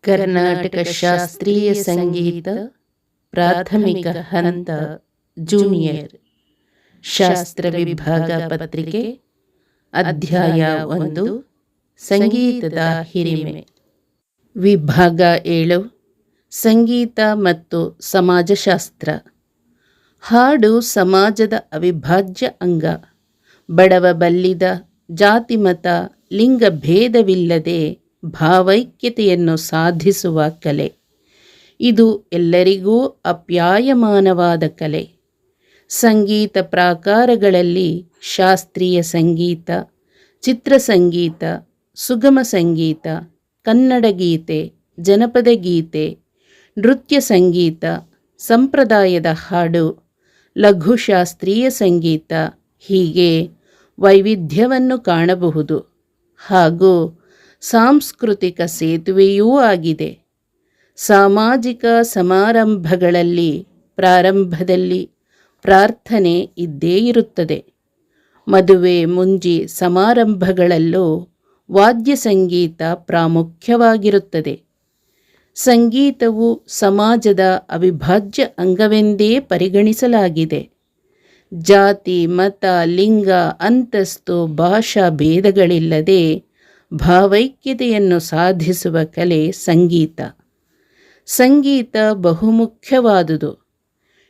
ಕರ್ನಾಟಕ ಶಾಸ್ತ್ರೀಯ ಸಂಗೀತ ಪ್ರಾಥಮಿಕ ಹಂತ ಜೂನಿಯರ್. ಶಾಸ್ತ್ರ ವಿಭಾಗ ಪತ್ರಿಕೆ, ಅಧ್ಯಾಯ ಒಂದು, ಸಂಗೀತದ ಹಿರಿಮೆ. ವಿಭಾಗ ಏಳು, ಸಂಗೀತ ಮತ್ತು ಸಮಾಜಶಾಸ್ತ್ರ. ಹಾಡು ಸಮಾಜದ ಅವಿಭಾಜ್ಯ ಅಂಗ. ಬಡವ ಬಲ್ಲಿದ ಜಾತಿಮತ ಲಿಂಗ ಭೇದವಿಲ್ಲದೆ ಭಾವೈಕ್ಯತೆಯನ್ನು ಸಾಧಿಸುವ ಕಲೆ. ಇದು ಎಲ್ಲರಿಗೂ ಅಪ್ಯಾಯಮಾನವಾದ ಕಲೆ. ಸಂಗೀತ ಪ್ರಾಕಾರಗಳಲ್ಲಿ ಶಾಸ್ತ್ರೀಯ ಸಂಗೀತ, ಚಿತ್ರ ಸಂಗೀತ, ಸುಗಮ ಸಂಗೀತ, ಕನ್ನಡ ಗೀತೆ, ಜನಪದ ಗೀತೆ, ನೃತ್ಯ ಸಂಗೀತ, ಸಂಪ್ರದಾಯದ ಹಾಡು, ಲಘು ಶಾಸ್ತ್ರೀಯ ಸಂಗೀತ ಹೀಗೆ ವೈವಿಧ್ಯವನ್ನು ಕಾಣಬಹುದು. ಹಾಗೂ ಸಾಂಸ್ಕೃತಿಕ ಸೇತುವೆಯೂ ಆಗಿದೆ. ಸಾಮಾಜಿಕ ಸಮಾರಂಭಗಳಲ್ಲಿ ಪ್ರಾರಂಭದಲ್ಲಿ ಪ್ರಾರ್ಥನೆ ಇದ್ದೇ ಇರುತ್ತದೆ. ಮದುವೆ ಮುಂಜಿ ಸಮಾರಂಭಗಳಲ್ಲೂ ವಾದ್ಯ ಸಂಗೀತ ಪ್ರಾಮುಖ್ಯವಾಗಿರುತ್ತದೆ. ಸಂಗೀತವು ಸಮಾಜದ ಅವಿಭಾಜ್ಯ ಅಂಗವೆಂದೇ ಪರಿಗಣಿಸಲಾಗಿದೆ. ಜಾತಿ, ಮತ, ಲಿಂಗ, ಅಂತಸ್ತು, ಭಾಷಾ ಭೇದಗಳಿಲ್ಲದೆ ಭಾವೈಕ್ಯತೆಯನ್ನು ಸಾಧಿಸುವ ಕಲೆ ಸಂಗೀತ. ಸಂಗೀತ ಬಹುಮುಖ್ಯವಾದುದು.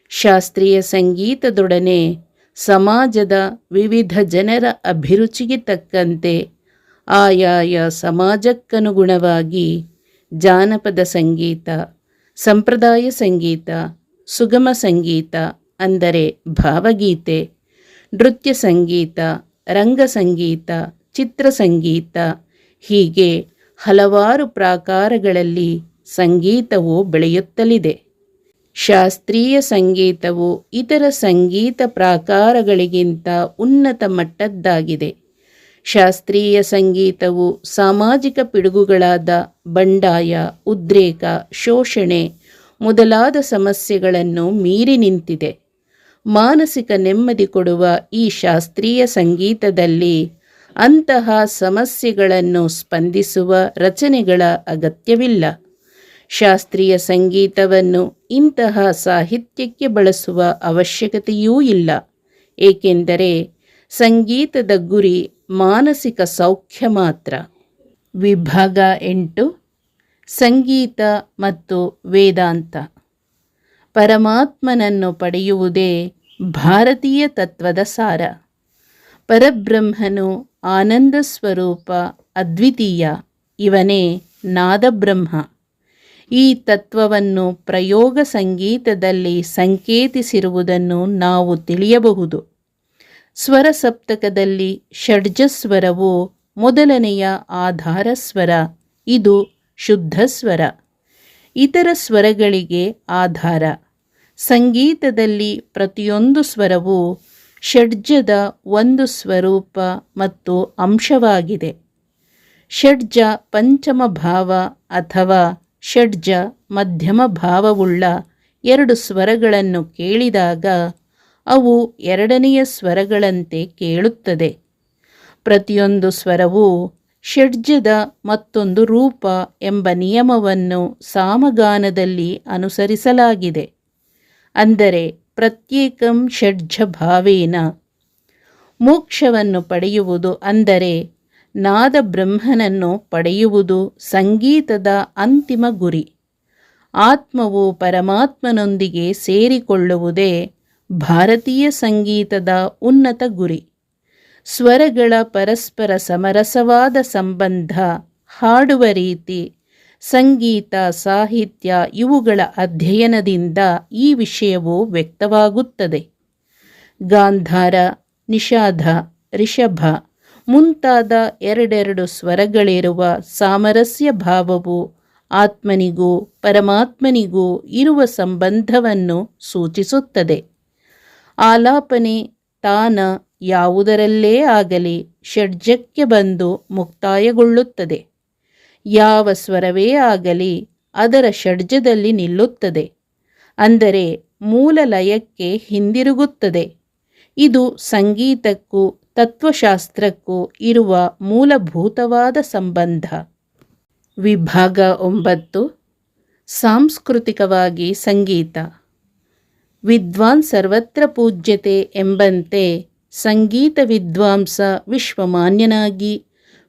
ಶಾಸ್ತ್ರೀಯ ಸಂಗೀತದೊಡನೆ ಸಮಾಜದ ವಿವಿಧ ಜನರ ಅಭಿರುಚಿಗೆ ತಕ್ಕಂತೆ ಆಯಾಯ ಸಮಾಜಕ್ಕನುಗುಣವಾಗಿ ಜಾನಪದ ಸಂಗೀತ, ಸಂಪ್ರದಾಯ ಸಂಗೀತ, ಸುಗಮ ಸಂಗೀತ ಅಂದರೆ ಭಾವಗೀತೆ, ನೃತ್ಯ ಸಂಗೀತ ರಂಗಸಂಗೀತ ಚಿತ್ರಸಂಗೀತ ಹೀಗೆ ಹಲವಾರು ಪ್ರಾಕಾರಗಳಲ್ಲಿ ಸಂಗೀತವು ಬೆಳೆಯುತ್ತಲಿದೆ. ಶಾಸ್ತ್ರೀಯ ಸಂಗೀತವು ಇತರ ಸಂಗೀತ ಪ್ರಾಕಾರಗಳಿಗಿಂತ ಉನ್ನತ ಮಟ್ಟದ್ದಾಗಿದೆ. ಶಾಸ್ತ್ರೀಯ ಸಂಗೀತವು ಸಾಮಾಜಿಕ ಪಿಡುಗುಗಳಾದ ಬಂಡಾಯ, ಉದ್ರೇಕ, ಶೋಷಣೆ ಮೊದಲಾದ ಸಮಸ್ಯೆಗಳನ್ನು ಮೀರಿ ನಿಂತಿದೆ. ಮಾನಸಿಕ ನೆಮ್ಮದಿ ಕೊಡುವ ಈ ಶಾಸ್ತ್ರೀಯ ಸಂಗೀತದಲ್ಲಿ ಅಂತಹ ಸಮಸ್ಯೆಗಳನ್ನು ಸ್ಪಂದಿಸುವ ರಚನೆಗಳ ಅಗತ್ಯವಿಲ್ಲ. ಶಾಸ್ತ್ರೀಯ ಸಂಗೀತವನ್ನು ಇಂತಹ ಸಾಹಿತ್ಯಕ್ಕೆ ಬಳಸುವ ಅವಶ್ಯಕತೆಯೂ ಇಲ್ಲ. ಏಕೆಂದರೆ ಸಂಗೀತದ ಗುರಿ ಮಾನಸಿಕ ಸೌಖ್ಯ ಮಾತ್ರ. ವಿಭಾಗ ಎಂಟು, ಸಂಗೀತ ಮತ್ತು ವೇದಾಂತ. ಪರಮಾತ್ಮನನ್ನು ಪಡೆಯುವುದೇ ಭಾರತೀಯ ತತ್ವದ ಸಾರ. ಪರಬ್ರಹ್ಮನು ಆನಂದ ಸ್ವರೂಪ ಅದ್ವಿತೀಯ, ಇವನೇ ನಾದಬ್ರಹ್ಮ. ಈ ತತ್ವವನ್ನು ಪ್ರಯೋಗ ಸಂಗೀತದಲ್ಲಿ ಸಂಕೇತಿಸಿರುವುದನ್ನು ನಾವು ತಿಳಿಯಬಹುದು. ಸ್ವರ ಸಪ್ತಕದಲ್ಲಿ ಷಡ್ಜಸ್ವರವು ಮೊದಲನೆಯ ಆಧಾರ ಸ್ವರ, ಇದು ಶುದ್ಧ ಸ್ವರ. ಇತರ ಸ್ವರಗಳಿಗೆ ಆಧಾರ. ಸಂಗೀತದಲ್ಲಿ ಪ್ರತಿಯೊಂದು ಸ್ವರವು ಷಡ್ಜದ ಒಂದು ಸ್ವರೂಪ ಮತ್ತು ಅಂಶವಾಗಿದೆ. ಷಡ್ಜ ಪಂಚಮ ಭಾವ ಅಥವಾ ಷಡ್ಜ ಮಧ್ಯಮ ಭಾವವುಳ್ಳ ಎರಡು ಸ್ವರಗಳನ್ನು ಕೇಳಿದಾಗ ಅವು ಎರಡನೆಯ ಸ್ವರಗಳಂತೆ ಕೇಳುತ್ತದೆ. ಪ್ರತಿಯೊಂದು ಸ್ವರವು ಷಡ್ಜದ ಮತ್ತೊಂದು ರೂಪ ಎಂಬ ನಿಯಮವನ್ನು ಸಾಮಗಾನದಲ್ಲಿ ಅನುಸರಿಸಲಾಗಿದೆ. ಅಂದರೆ ಪ್ರತ್ಯೇಕಂ ಷಡ್ಜ ಭಾವೇನ ಮೋಕ್ಷವನ್ನು ಪಡೆಯುವುದು ಅಂದರೆ ನಾದ ಬ್ರಹ್ಮನನ್ನು ಪಡೆಯುವುದು ಸಂಗೀತದ ಅಂತಿಮ ಗುರಿ. ಆತ್ಮವು ಪರಮಾತ್ಮನೊಂದಿಗೆ ಸೇರಿಕೊಳ್ಳುವುದೇ ಭಾರತೀಯ ಸಂಗೀತದ ಉನ್ನತ ಗುರಿ. ಸ್ವರಗಳ ಪರಸ್ಪರ ಸಮರಸವಾದ ಸಂಬಂಧ ಹಾಡುವ ರೀತಿ ಸಂಗೀತ, ಸಾಹಿತ್ಯ ಇವುಗಳ ಅಧ್ಯಯನದಿಂದ ಈ ವಿಷಯವು ವ್ಯಕ್ತವಾಗುತ್ತದೆ. ಗಾಂಧಾರ ನಿಷಾದ ರಿಷಭ ಮುಂತಾದ ಎರಡೆರಡು ಸ್ವರಗಳಿರುವ ಸಾಮರಸ್ಯ ಭಾವವು ಆತ್ಮನಿಗೂ ಪರಮಾತ್ಮನಿಗೂ ಇರುವ ಸಂಬಂಧವನ್ನು ಸೂಚಿಸುತ್ತದೆ. ಆಲಾಪನೆ ತಾನ ಯಾವುದರಲ್ಲೇ ಆಗಲಿ ಷಡ್ಜಕ್ಕೆ ಬಂದು ಮುಕ್ತಾಯಗೊಳ್ಳುತ್ತದೆ. ಯಾವ ಸ್ವರವೇ ಆಗಲಿ ಅದರ ಷಡ್ಜದಲ್ಲಿ ನಿಲ್ಲುತ್ತದೆ. ಅಂದರೆ ಮೂಲ ಲಯಕ್ಕೆ ಹಿಂದಿರುಗುತ್ತದೆ. ಇದು ಸಂಗೀತಕ್ಕೂ ತತ್ವಶಾಸ್ತ್ರಕ್ಕೂ ಇರುವ ಮೂಲಭೂತವಾದ ಸಂಬಂಧ. ವಿಭಾಗ ಒಂಬತ್ತು. ಸಾಂಸ್ಕೃತಿಕವಾಗಿ ಸಂಗೀತ. ವಿದ್ವಾನ್ ಸರ್ವತ್ರ ಪೂಜ್ಯತೆ ಎಂಬಂತೆ ಸಂಗೀತ ವಿದ್ವಾಂಸ ವಿಶ್ವಮಾನ್ಯನಾಗಿ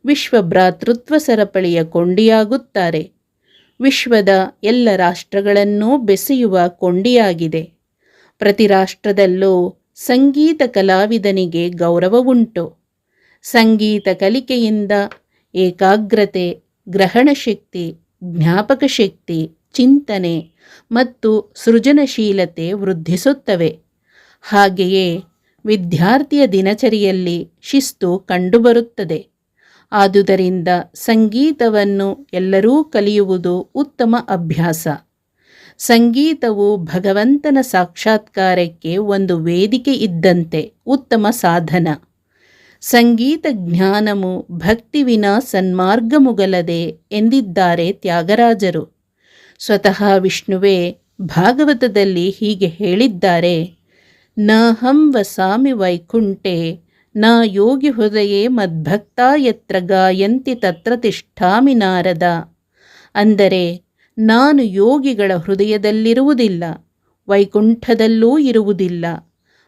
ವಿಶ್ವ ಭ್ರಾತೃತ್ವ ಸರಪಳಿಯ ಕೊಂಡಿಯಾಗುತ್ತಾರೆ. ವಿಶ್ವದ ಎಲ್ಲ ರಾಷ್ಟ್ರಗಳನ್ನೂ ಬೆಸೆಯುವ ಕೊಂಡಿಯಾಗಿದೆ. ಪ್ರತಿ ರಾಷ್ಟ್ರದಲ್ಲೂ ಸಂಗೀತ ಕಲಾವಿದನಿಗೆ ಗೌರವವುಂಟು. ಸಂಗೀತ ಕಲಿಕೆಯಿಂದ ಏಕಾಗ್ರತೆ, ಗ್ರಹಣಶಕ್ತಿ ಜ್ಞಾಪಕ ಶಕ್ತಿ ಚಿಂತನೆ ಮತ್ತು ಸೃಜನಶೀಲತೆ ವೃದ್ಧಿಸುತ್ತವೆ. ಹಾಗೆಯೇ ವಿದ್ಯಾರ್ಥಿಯ ದಿನಚರಿಯಲ್ಲಿ ಶಿಸ್ತು ಕಂಡುಬರುತ್ತದೆ. ಆದುದರಿಂದ ಸಂಗೀತವನ್ನು ಎಲ್ಲರೂ ಕಲಿಯುವುದು ಉತ್ತಮ ಅಭ್ಯಾಸ. ಸಂಗೀತವು ಭಗವಂತನ ಸಾಕ್ಷಾತ್ಕಾರಕ್ಕೆ ಒಂದು ವೇದಿಕೆ ಇದ್ದಂತೆ ಉತ್ತಮ ಸಾಧನ. ಸಂಗೀತ ಜ್ಞಾನಮು ಭಕ್ತಿ ವಿನಾ ಸನ್ಮಾರ್ಗಮುಗಲದೆ ಎಂದಿದ್ದಾರೆ ತ್ಯಾಗರಾಜರು. ಸ್ವತಃ ವಿಷ್ಣುವೇ ಭಾಗವತದಲ್ಲಿ ಹೀಗೆ ಹೇಳಿದ್ದಾರೆ, ನಹಂ ವಸಾಮಿ ವೈಕುಂಠೆ ನ ಯೋಗಿ ಹೃದಯೇ ಮದ್ಭಕ್ತ ಯತ್ರ ಗಾಯಂತಿ ತತ್ರ ತಿಷ್ಠಾಮಿ ನಾರದ. ಅಂದರೆ, ನಾನು ಯೋಗಿಗಳ ಹೃದಯದಲ್ಲಿರುವುದಿಲ್ಲ, ವೈಕುಂಠದಲ್ಲೂ ಇರುವುದಿಲ್ಲ.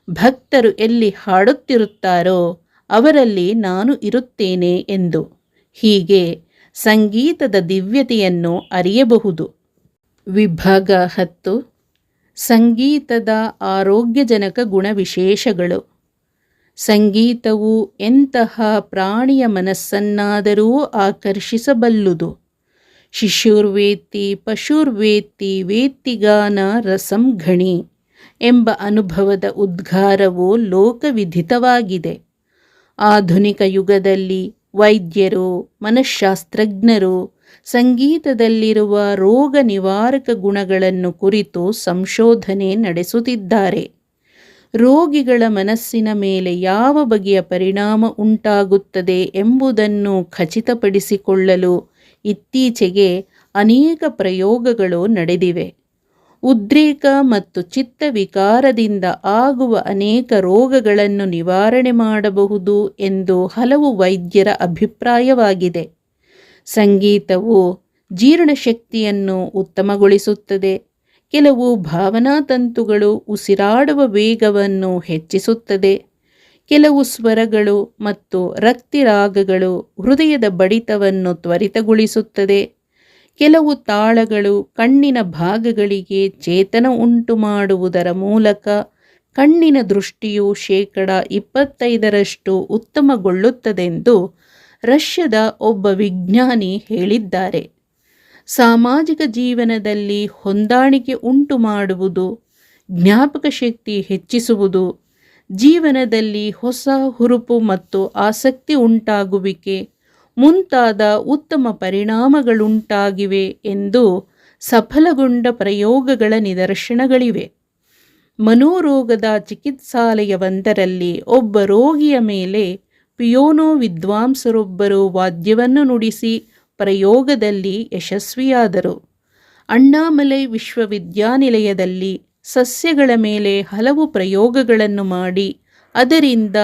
ಭಕ್ತರು ಎಲ್ಲಿ ಹಾಡುತ್ತಿರುತ್ತಾರೋ, ಅವರಲ್ಲಿ ನಾನು ಇರುತ್ತೇನೆ ಎಂದು. ಹೀಗೆ ಸಂಗೀತದ ದಿವ್ಯತೆಯನ್ನು ಅರಿಯಬಹುದು. ವಿಭಾಗ ಹತ್ತು. ಸಂಗೀತದ ಆರೋಗ್ಯಜನಕ ಗುಣವಿಶೇಷಗಳು. ಸಂಗೀತವು ಎಂತಹ ಪ್ರಾಣಿಯ ಮನಸ್ಸನ್ನಾದರೂ ಆಕರ್ಷಿಸಬಲ್ಲುದು. ಶಿಶುರ್ವೇತ್ತಿ ಪಶುರ್ವೇತ್ತಿ ವೇತ್ತಿಗಾನ ರಸಂ ಘಣಿ ಎಂಬ ಅನುಭವದ ಉದ್ಗಾರವು ಲೋಕವಿಧಿತವಾಗಿದೆ. ಆಧುನಿಕ ಯುಗದಲ್ಲಿ ವೈದ್ಯರು ಮನಃಶಾಸ್ತ್ರಜ್ಞರು ಸಂಗೀತದಲ್ಲಿರುವ ರೋಗ ನಿವಾರಕ ಗುಣಗಳನ್ನು ಕುರಿತು ಸಂಶೋಧನೆ ನಡೆಸುತ್ತಿದ್ದಾರೆ. ರೋಗಿಗಳ ಮನಸ್ಸಿನ ಮೇಲೆ ಯಾವ ಬಗೆಯ ಪರಿಣಾಮ ಉಂಟಾಗುತ್ತದೆ ಎಂಬುದನ್ನು ಖಚಿತಪಡಿಸಿಕೊಳ್ಳಲು ಇತ್ತೀಚೆಗೆ ಅನೇಕ ಪ್ರಯೋಗಗಳು ನಡೆದಿವೆ. ಉದ್ರೇಕ ಮತ್ತು ಚಿತ್ತ ವಿಕಾರದಿಂದ ಆಗುವ ಅನೇಕ ರೋಗಗಳನ್ನು ನಿವಾರಣೆ ಮಾಡಬಹುದು ಎಂದು ಹಲವು ವೈದ್ಯರ ಅಭಿಪ್ರಾಯವಾಗಿದೆ. ಸಂಗೀತವು ಜೀರ್ಣಶಕ್ತಿಯನ್ನು ಉತ್ತಮಗೊಳಿಸುತ್ತದೆ. ಕೆಲವು ಭಾವನಾ ತಂತುಗಳು ಉಸಿರಾಡುವ ವೇಗವನ್ನು ಹೆಚ್ಚಿಸುತ್ತದೆ. ಕೆಲವು ಸ್ವರಗಳು ಮತ್ತು ರಕ್ತಿರಾಗಗಳು ಹೃದಯದ ಬಡಿತವನ್ನು ತ್ವರಿತಗೊಳಿಸುತ್ತದೆ. ಕೆಲವು ತಾಳಗಳು ಕಣ್ಣಿನ ಭಾಗಗಳಿಗೆ ಚೇತನ ಉಂಟು ಮಾಡುವುದರ ಮೂಲಕ ಕಣ್ಣಿನ ದೃಷ್ಟಿಯು ಶೇಕಡ ಇಪ್ಪತ್ತೈದರಷ್ಟು ಉತ್ತಮಗೊಳ್ಳುತ್ತದೆಂದು ರಷ್ಯದ ಒಬ್ಬ ವಿಜ್ಞಾನಿ ಹೇಳಿದ್ದಾರೆ. ಸಾಮಾಜಿಕ ಜೀವನದಲ್ಲಿ ಹೊಂದಾಣಿಕೆ ಉಂಟು ಮಾಡುವುದು, ಜ್ಞಾಪಕ ಶಕ್ತಿ ಹೆಚ್ಚಿಸುವುದು, ಜೀವನದಲ್ಲಿ ಹೊಸ ಹುರುಪು ಮತ್ತು ಆಸಕ್ತಿ ಉಂಟಾಗುವಿಕೆ, ಮುಂತಾದ ಉತ್ತಮ ಪರಿಣಾಮಗಳುಂಟಾಗಿವೆ ಎಂದು ಸಫಲಗೊಂಡ ಪ್ರಯೋಗಗಳ ನಿದರ್ಶನಗಳಿವೆ. ಮನೋರೋಗದ ಚಿಕಿತ್ಸಾಲಯವೊಂದರಲ್ಲಿ ಒಬ್ಬ ರೋಗಿಯ ಮೇಲೆ ಪಿಯೋನೋ ವಿದ್ವಾಂಸರೊಬ್ಬರು ವಾದ್ಯವನ್ನು ನುಡಿಸಿ ಪ್ರಯೋಗದಲ್ಲಿ ಯಶಸ್ವಿಯಾದರು. ಅಣ್ಣಾಮಲೈ ವಿಶ್ವವಿದ್ಯಾನಿಲಯದಲ್ಲಿ ಸಸ್ಯಗಳ ಮೇಲೆ ಹಲವು ಪ್ರಯೋಗಗಳನ್ನು ಮಾಡಿ, ಅದರಿಂದ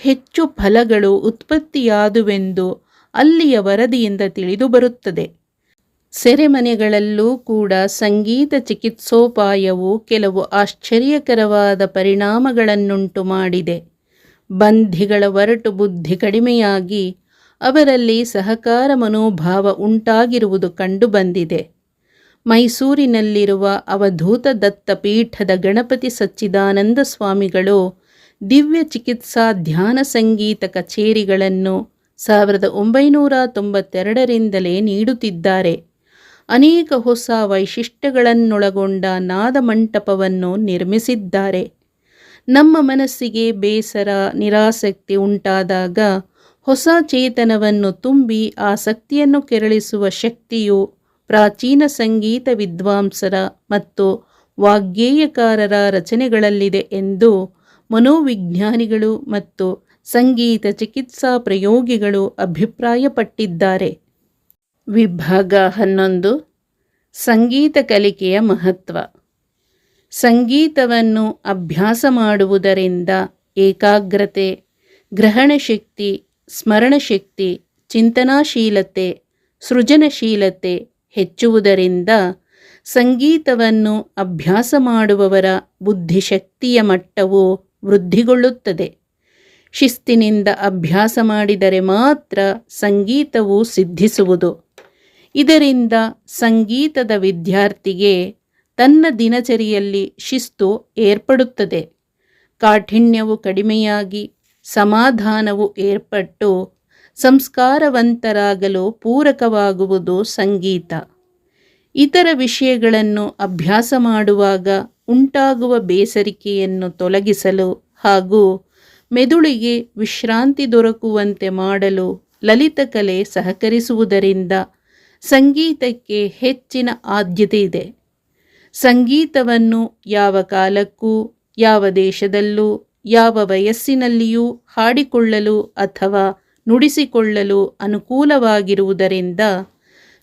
ಹೆಚ್ಚು ಫಲಗಳು ಉತ್ಪತ್ತಿಯಾದುವೆಂದು ಅಲ್ಲಿಯ ವರದಿಯಿಂದ ತಿಳಿದುಬರುತ್ತದೆ ಸೆರೆಮನೆಗಳಲ್ಲೂ ಕೂಡ ಸಂಗೀತ ಚಿಕಿತ್ಸೋಪಾಯವು ಕೆಲವು ಆಶ್ಚರ್ಯಕರವಾದ ಪರಿಣಾಮಗಳನ್ನುಂಟು ಮಾಡಿದೆ. ಬಂಧಿಗಳ ಒರಟು ಬುದ್ಧಿ ಕಡಿಮೆಯಾಗಿ ಅವರಲ್ಲಿ ಸಹಕಾರ ಮನೋಭಾವ ಉಂಟಾಗಿರುವುದು ಕಂಡುಬಂದಿದೆ ಮೈಸೂರಿನಲ್ಲಿರುವ ಅವಧೂತ ದತ್ತ ಪೀಠದ ಗಣಪತಿ ಸಚ್ಚಿದಾನಂದ ಸ್ವಾಮಿಗಳು ದಿವ್ಯ ಚಿಕಿತ್ಸಾ ಧ್ಯಾನ ಸಂಗೀತ ಕಚೇರಿಗಳನ್ನು ಸಾವಿರದ ಒಂಬೈನೂರ ತೊಂಬತ್ತೆರಡರಿಂದಲೇ ನೀಡುತ್ತಿದ್ದಾರೆ. ಅನೇಕ ಹೊಸ ವೈಶಿಷ್ಟ್ಯಗಳನ್ನೊಳಗೊಂಡ ನಾದಮಂಟಪವನ್ನು ನಿರ್ಮಿಸಿದ್ದಾರೆ. ನಮ್ಮ ಮನಸ್ಸಿಗೆ ಬೇಸರ, ನಿರಾಸಕ್ತಿ ಉಂಟಾದಾಗ ಹೊಸ ಚೇತನವನ್ನು ತುಂಬಿ ಆಸಕ್ತಿಯನ್ನು ಕೆರಳಿಸುವ ಶಕ್ತಿಯು ಪ್ರಾಚೀನ ಸಂಗೀತ ವಿದ್ವಾಂಸರ ಮತ್ತು ವಾಗ್ಗೇಯಕಾರರ ರಚನೆಗಳಲ್ಲಿದೆ ಎಂದು ಮನೋವಿಜ್ಞಾನಿಗಳು ಮತ್ತು ಸಂಗೀತ ಚಿಕಿತ್ಸಾ ಪ್ರಯೋಗಿಗಳು ಅಭಿಪ್ರಾಯಪಟ್ಟಿದ್ದಾರೆ. ವಿಭಾಗ ಹನ್ನೊಂದು. ಸಂಗೀತ ಕಲಿಕೆಯ ಮಹತ್ವ. ಸಂಗೀತವನ್ನು ಅಭ್ಯಾಸ ಮಾಡುವುದರಿಂದ ಏಕಾಗ್ರತೆ ಗ್ರಹಣಶಕ್ತಿ ಸ್ಮರಣಶಕ್ತಿ, ಚಿಂತನಾಶೀಲತೆ, ಸೃಜನಶೀಲತೆ ಹೆಚ್ಚುವುದರಿಂದ ಸಂಗೀತವನ್ನು ಅಭ್ಯಾಸ ಮಾಡುವವರ ಬುದ್ಧಿಶಕ್ತಿಯ ಮಟ್ಟವು ವೃದ್ಧಿಗೊಳ್ಳುತ್ತದೆ. ಶಿಸ್ತಿನಿಂದ ಅಭ್ಯಾಸ ಮಾಡಿದರೆ ಮಾತ್ರ ಸಂಗೀತವು ಸಿದ್ಧಿಸುವುದು. ಇದರಿಂದ ಸಂಗೀತದ ವಿದ್ಯಾರ್ಥಿಗೆ ತನ್ನ ದಿನಚರಿಯಲ್ಲಿ ಶಿಸ್ತು ಏರ್ಪಡುತ್ತದೆ. ಕಾಠಿಣ್ಯವು ಕಡಿಮೆಯಾಗಿ ಸಮಾಧಾನವು ಏರ್ಪಟ್ಟು ಸಂಸ್ಕಾರವಂತರಾಗಲು ಪೂರಕವಾಗುವುದು ಸಂಗೀತ. ಇತರ ವಿಷಯಗಳನ್ನು ಅಭ್ಯಾಸ ಮಾಡುವಾಗ ಉಂಟಾಗುವ ಬೇಸರಿಕೆಯನ್ನು ತೊಲಗಿಸಲು ಹಾಗೂ ಮೆದುಳಿಗೆ ವಿಶ್ರಾಂತಿ ದೊರಕುವಂತೆ ಮಾಡಲು ಲಲಿತ ಕಲೆ ಸಹಕರಿಸುವುದರಿಂದ ಸಂಗೀತಕ್ಕೆ ಹೆಚ್ಚಿನ ಆದ್ಯತೆ ಇದೆ. ಸಂಗೀತವನ್ನು ಯಾವ ಕಾಲಕ್ಕೂ, ಯಾವ ದೇಶದಲ್ಲೂ ಯಾವ ವಯಸ್ಸಿನಲ್ಲಿಯೂ ಹಾಡಿಕೊಳ್ಳಲು ಅಥವಾ ನುಡಿಸಿಕೊಳ್ಳಲು ಅನುಕೂಲವಾಗಿರುವುದರಿಂದ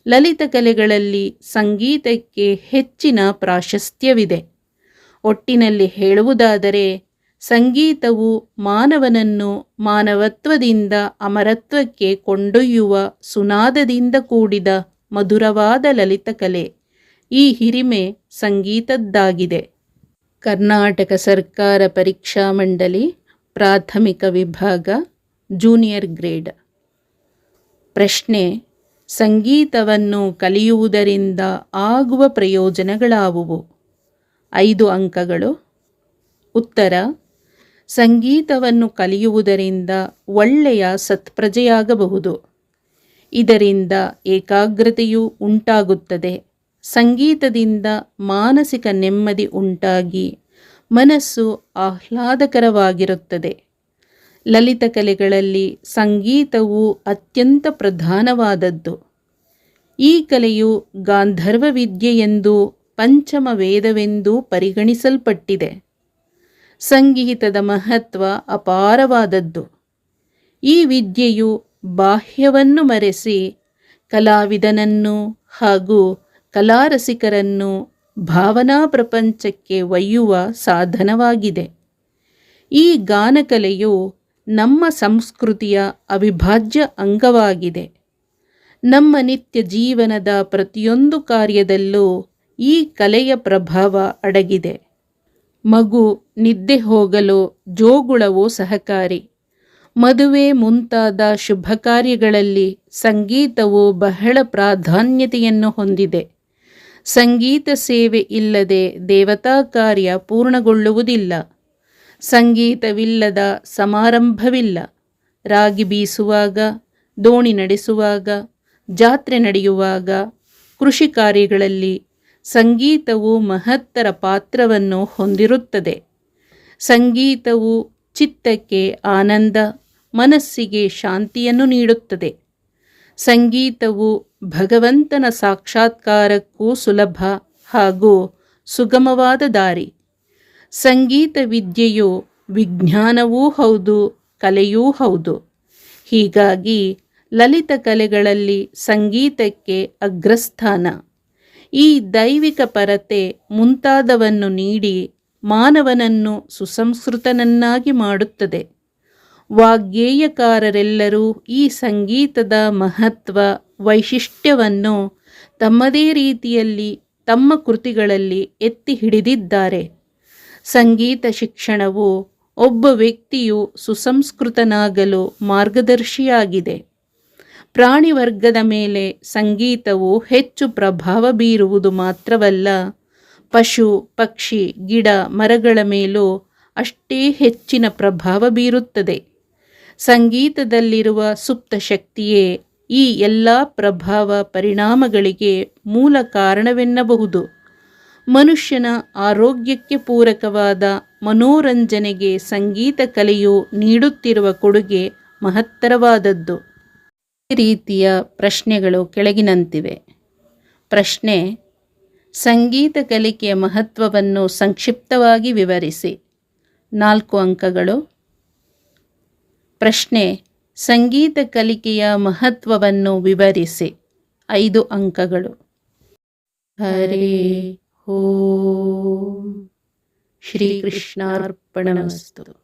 ಲಲಿತ ಕಲೆಗಳಲ್ಲಿ ಸಂಗೀತಕ್ಕೆ ಹೆಚ್ಚಿನ ಪ್ರಾಶಸ್ತ್ಯವಿದೆ. ಒಟ್ಟಿನಲ್ಲಿ ಹೇಳುವುದಾದರೆ, ಸಂಗೀತವು ಮಾನವನನ್ನು ಮಾನವತ್ವದಿಂದ ಅಮರತ್ವಕ್ಕೆ ಕೊಂಡೊಯ್ಯುವ ಸುನಾದದಿಂದ ಕೂಡಿದ ಮಧುರವಾದ ಲಲಿತಕಲೆ ಈ ಹಿರಿಮೆ ಸಂಗೀತದ್ದಾಗಿದೆ. ಕರ್ನಾಟಕ ಸರ್ಕಾರ ಪರೀಕ್ಷಾ ಮಂಡಳಿ, ಪ್ರಾಥಮಿಕ ವಿಭಾಗ, ಜೂನಿಯರ್ ಗ್ರೇಡ್. ಪ್ರಶ್ನೆ, ಸಂಗೀತವನ್ನು ಕಲಿಯುವುದರಿಂದ ಆಗುವ ಪ್ರಯೋಜನಗಳಾವುವು? ಐದು ಅಂಕಗಳು. ಉತ್ತರ, ಸಂಗೀತವನ್ನು ಕಲಿಯುವುದರಿಂದ ಒಳ್ಳೆಯ ಸತ್ಪ್ರಜೆಯಾಗಬಹುದು. ಇದರಿಂದ ಏಕಾಗ್ರತೆಯು ಉಂಟಾಗುತ್ತದೆ. ಸಂಗೀತದಿಂದ ಮಾನಸಿಕ ನೆಮ್ಮದಿ ಉಂಟಾಗಿ ಮನಸ್ಸು ಆಹ್ಲಾದಕರವಾಗಿರುತ್ತದೆ. ಲಲಿತ ಕಲೆಗಳಲ್ಲಿ ಸಂಗೀತವು ಅತ್ಯಂತ ಪ್ರಧಾನವಾದದ್ದು. ಈ ಕಲೆಯು ಗಾಂಧರ್ವ ವಿದ್ಯೆಯೆಂದು ಪಂಚಮ ವೇದವೆಂದು ಪರಿಗಣಿಸಲ್ಪಟ್ಟಿದೆ. ಸಂಗೀತದ ಮಹತ್ವ ಅಪಾರವಾದದ್ದು. ಈ ವಿದ್ಯೆಯು ಬಾಹ್ಯವನ್ನು ಮರೆಸಿ ಕಲಾವಿದನನ್ನು ಹಾಗೂ ಕಲಾರಸಿಕರನ್ನು ಭಾವನಾ ಪ್ರಪಂಚಕ್ಕೆ ಒಯ್ಯುವ ಸಾಧನವಾಗಿದೆ. ಈ ಗಾನಕಲೆಯು ನಮ್ಮ ಸಂಸ್ಕೃತಿಯ ಅವಿಭಾಜ್ಯ ಅಂಗವಾಗಿದೆ. ನಮ್ಮ ನಿತ್ಯ ಜೀವನದ ಪ್ರತಿಯೊಂದು ಕಾರ್ಯದಲ್ಲೂ ಈ ಕಲೆಯ ಪ್ರಭಾವ ಅಡಗಿದೆ. ಮಗು ನಿದ್ದೆ ಹೋಗಲು ಜೋಗುಳವು ಸಹಕಾರಿ. ಮದುವೆ ಮುಂತಾದ ಶುಭ ಕಾರ್ಯಗಳಲ್ಲಿ ಸಂಗೀತವು ಬಹಳ ಪ್ರಾಧಾನ್ಯತೆಯನ್ನು ಹೊಂದಿದೆ. ಸಂಗೀತ ಸೇವೆ ಇಲ್ಲದೆ ದೇವತಾ ಕಾರ್ಯ ಪೂರ್ಣಗೊಳ್ಳುವುದಿಲ್ಲ. ಸಂಗೀತವಿಲ್ಲದ ಸಮಾರಂಭವಿಲ್ಲ. ರಾಗಿ ಬೀಸುವಾಗ, ದೋಣಿ ನಡೆಸುವಾಗ, ಜಾತ್ರೆ ನಡೆಯುವಾಗ, ಕೃಷಿ ಕಾರ್ಯಗಳಲ್ಲಿ ಸಂಗೀತವು ಮಹತ್ತರ ಪಾತ್ರವನ್ನು ಹೊಂದಿರುತ್ತದೆ. ಸಂಗೀತವು ಚಿತ್ತಕ್ಕೆ ಆನಂದ, ಮನಸ್ಸಿಗೆ ಶಾಂತಿಯನ್ನು ನೀಡುತ್ತದೆ. ಸಂಗೀತವು ಭಗವಂತನ ಸಾಕ್ಷಾತ್ಕಾರಕ್ಕೂ ಸುಲಭ ಹಾಗೂ ಸುಗಮವಾದ ದಾರಿ. ಸಂಗೀತ ವಿದ್ಯೆಯು ವಿಜ್ಞಾನವೂ ಹೌದು, ಕಲೆಯೂ ಹೌದು. ಹೀಗಾಗಿ ಲಲಿತ ಕಲೆಗಳಲ್ಲಿ ಸಂಗೀತಕ್ಕೆ ಅಗ್ರಸ್ಥಾನ. ಈ ದೈವಿಕ ಪರತೆ ಮುಂತಾದವನ್ನು ನೀಡಿ ಮಾನವನನ್ನು ಸುಸಂಸ್ಕೃತನನ್ನಾಗಿ ಮಾಡುತ್ತದೆ. ವಾಗ್ಗೇಯಕಾರರೆಲ್ಲರೂ ಈ ಸಂಗೀತದ ಮಹತ್ವ ವೈಶಿಷ್ಟ್ಯವನ್ನು ತಮ್ಮದೇ ರೀತಿಯಲ್ಲಿ ತಮ್ಮ ಕೃತಿಗಳಲ್ಲಿ ಎತ್ತಿ ಹಿಡಿದಿದ್ದಾರೆ. ಸಂಗೀತ ಶಿಕ್ಷಣವು ಒಬ್ಬ ವ್ಯಕ್ತಿಯು ಸುಸಂಸ್ಕೃತನಾಗಲು ಮಾರ್ಗದರ್ಶಿಯಾಗಿದೆ. ಪ್ರಾಣಿ ವರ್ಗದ ಮೇಲೆ ಸಂಗೀತವು ಹೆಚ್ಚು ಪ್ರಭಾವ ಬೀರುವುದು ಮಾತ್ರವಲ್ಲ, ಪಶು, ಪಕ್ಷಿ, ಗಿಡ, ಮರಗಳ ಮೇಲೂ ಅಷ್ಟೇ ಹೆಚ್ಚಿನ ಪ್ರಭಾವ ಬೀರುತ್ತದೆ. ಸಂಗೀತದಲ್ಲಿರುವ ಸುಪ್ತ ಶಕ್ತಿಯೇ ಈ ಎಲ್ಲ ಪ್ರಭಾವ ಪರಿಣಾಮಗಳಿಗೆ ಮೂಲ ಕಾರಣವೆನ್ನಬಹುದು. ಮನುಷ್ಯನ ಆರೋಗ್ಯಕ್ಕೆ ಪೂರಕವಾದ ಮನೋರಂಜನೆಗೆ ಸಂಗೀತ ಕಲೆಯು ನೀಡುತ್ತಿರುವ ಕೊಡುಗೆ ಮಹತ್ತರವಾದದ್ದು. ಈ ರೀತಿಯ ಪ್ರಶ್ನೆಗಳು ಕೆಳಗಿನಂತಿವೆ. ಪ್ರಶ್ನೆ, ಸಂಗೀತ ಕಲಿಕೆಯ ಮಹತ್ವವನ್ನು ಸಂಕ್ಷಿಪ್ತವಾಗಿ ವಿವರಿಸಿ. ನಾಲ್ಕು ಅಂಕಗಳು. ಪ್ರಶ್ನೆ ಸಂಗೀತ ಕಲಿಕೆಯ ಮಹತ್ವವನ್ನು ವಿವರಿಸಿ. ಐದು ಅಂಕಗಳು. ಹರಿ ಓಂ ಶ್ರೀಕೃಷ್ಣಾರ್ಪಣಮಸ್ತು.